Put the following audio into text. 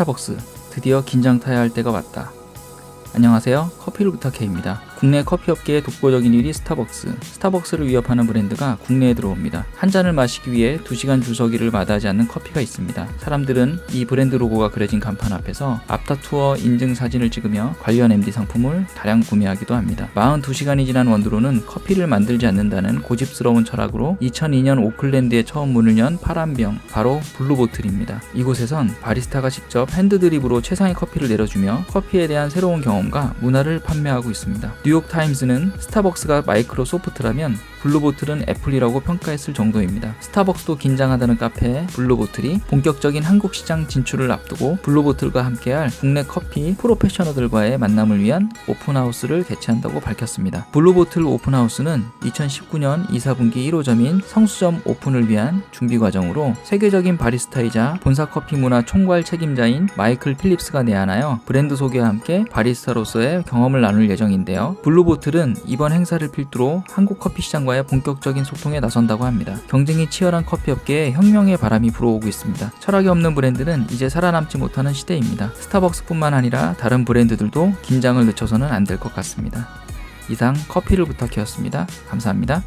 스타벅스 드디어 긴장 타야 할 때가 왔다. 안녕하세요. 커피를 부탁해입니다. 국내 커피 업계의 독보적인 1위 스타벅스. 스타벅스를 위협하는 브랜드가 국내에 들어옵니다. 한 잔을 마시기 위해 2시간 줄서기를 마다하지 않는 커피가 있습니다. 사람들은 이 브랜드 로고가 그려진 간판 앞에서 앞타 투어 인증 사진을 찍으며 관련 MD 상품을 다량 구매하기도 합니다. 42시간이 지난 원두로는 커피를 만들지 않는다는 고집스러운 철학으로 2002년 오클랜드에 처음 문을 연 파란병, 바로 블루보틀입니다. 이곳에선 바리스타가 직접 핸드드립으로 최상의 커피를 내려주며 커피에 대한 새로운 경험과 문화를 판매하고 있습니다. 뉴욕 타임스는 스타벅스가 마이크로소프트라면 블루보틀은 애플이라고 평가했을 정도입니다. 스타벅스도 긴장하다는 카페 블루보틀이 본격적인 한국 시장 진출을 앞두고 블루보틀과 함께할 국내 커피 프로페셔널들과의 만남을 위한 오픈하우스를 개최한다고 밝혔습니다. 블루보틀 오픈하우스는 2019년 2, 4분기 1호점인 성수점 오픈을 위한 준비 과정으로 세계적인 바리스타이자 본사 커피 문화 총괄 책임자인 마이클 필립스가 내한하여 브랜드 소개와 함께 바리스타로서의 경험을 나눌 예정인데요. 블루보틀은 이번 행사를 필두로 한국 커피 시장과의 본격적인 소통에 나선다고 합니다. 경쟁이 치열한 커피 업계에 혁명의 바람이 불어오고 있습니다. 철학이 없는 브랜드는 이제 살아남지 못하는 시대입니다. 스타벅스뿐만 아니라 다른 브랜드들도 긴장을 늦춰서는 안 될 것 같습니다. 이상 커피를 부탁해였습니다. 감사합니다.